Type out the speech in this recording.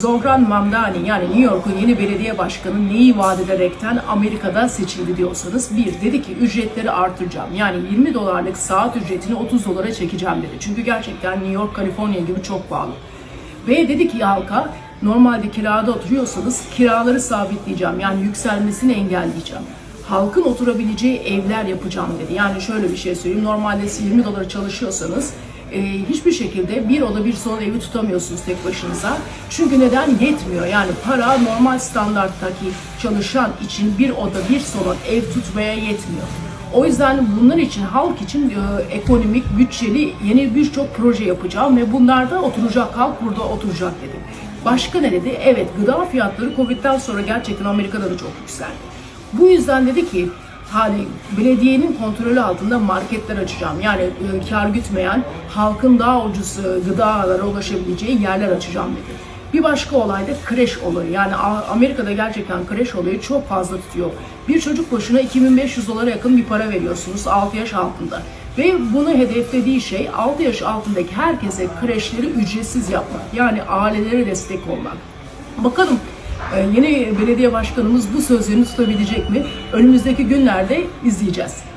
Zohran Mamdani yani New York'un yeni belediye başkanı neyi vaat ederekten Amerika'da seçildi diyorsanız bir dedi ki ücretleri artıracağım. Yani 20 dolarlık saat ücretini 30 dolara çekeceğim dedi. Çünkü gerçekten New York, Kaliforniya gibi çok pahalı. Ve dedi ki halka normalde kirada oturuyorsanız kiraları sabitleyeceğim. Yani yükselmesini engelleyeceğim. Halkın oturabileceği evler yapacağım dedi. Yani şöyle bir şey söyleyeyim. Normalde siz 20 dolara çalışıyorsanız e, hiçbir şekilde bir oda bir salon evi tutamıyorsunuz tek başınıza. Çünkü neden? Yetmiyor. Yani para normal standarttaki çalışan için bir oda bir salon ev tutmaya yetmiyor. O yüzden bunlar için halk için e, ekonomik, bütçeli yeni birçok proje yapacağım ve bunlarda oturacak halk burada oturacak dedi. Başka ne dedi? Evet gıda fiyatları Covid'den sonra gerçekten Amerika'da da çok yükseldi. Bu yüzden dedi ki hani belediyenin kontrolü altında marketler açacağım. Yani e, kar gütmeyen, halkın daha ucuz gıdalara ulaşabileceği yerler açacağım dedi. Bir başka olay da kreş olayı. Yani Amerika'da gerçekten kreş olayı çok fazla tutuyor. Bir çocuk başına 2500 dolara yakın bir para veriyorsunuz 6 yaş altında. Ve bunu hedeflediği şey 6 yaş altındaki herkese kreşleri ücretsiz yapmak. Yani ailelere destek olmak. Bakalım yeni belediye başkanımız bu sözlerini tutabilecek mi? Önümüzdeki günlerde izleyeceğiz.